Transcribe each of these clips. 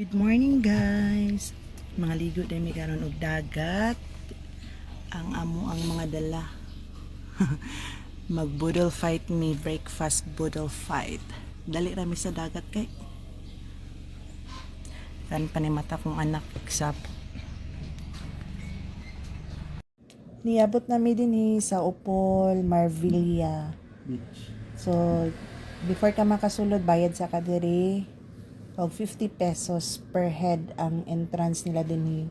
Good morning guys. Mga ligo dahil may karon og dagat. Ang amo ang mga dala. Mag boodle fight me breakfast boodle fight. Dali rami sa dagat kay. Kan pa ni mata kong anak sa Niabot nami din eh, sa Upol, Marvilla. Beach. So, before ka makasulod, bayad sa kadiri. Og 50 pesos per head ang entrance nila din eh.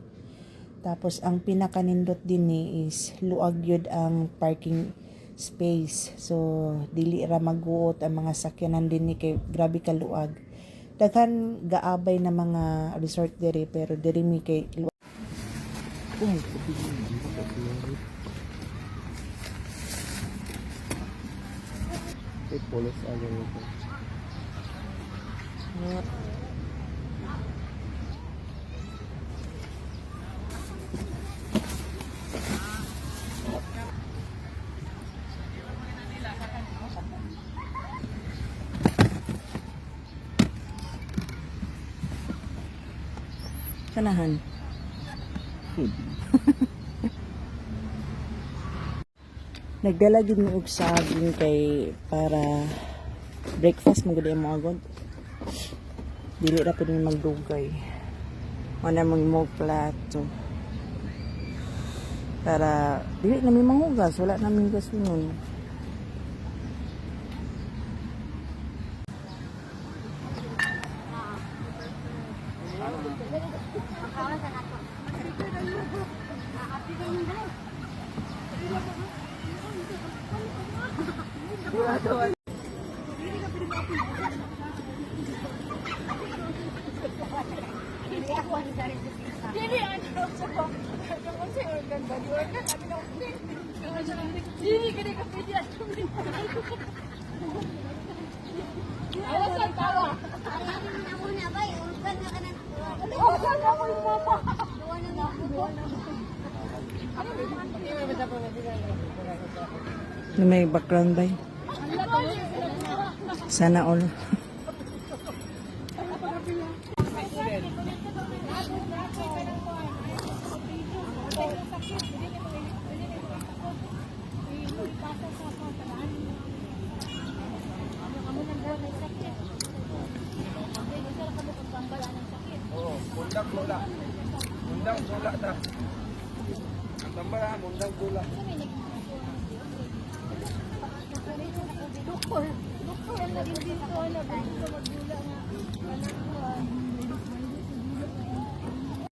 Tapos, ang pinakanindot din eh is luag yun ang parking space. So, dili ra maguot ang mga sakyanan din ni kay grabe ka luag. Daghan gaabay na mga resort diri pero diri mi kay luag. Oh, sabi niya, hindi Kanahan. Nagdala din mo og saging kay para breakfast mo gud mo agad. Dili ra pud magdugay. Wala mang mo plato. Para dili na mi mangugas, wala na mi Jadi, Ini gede kepedean. Na may background ba? Sana all. Oo, mundang tula. Mundang tula ta. Ang tambara, mundang tula. Doktor, doktor ang naging dito, ano, gusto magdula ah.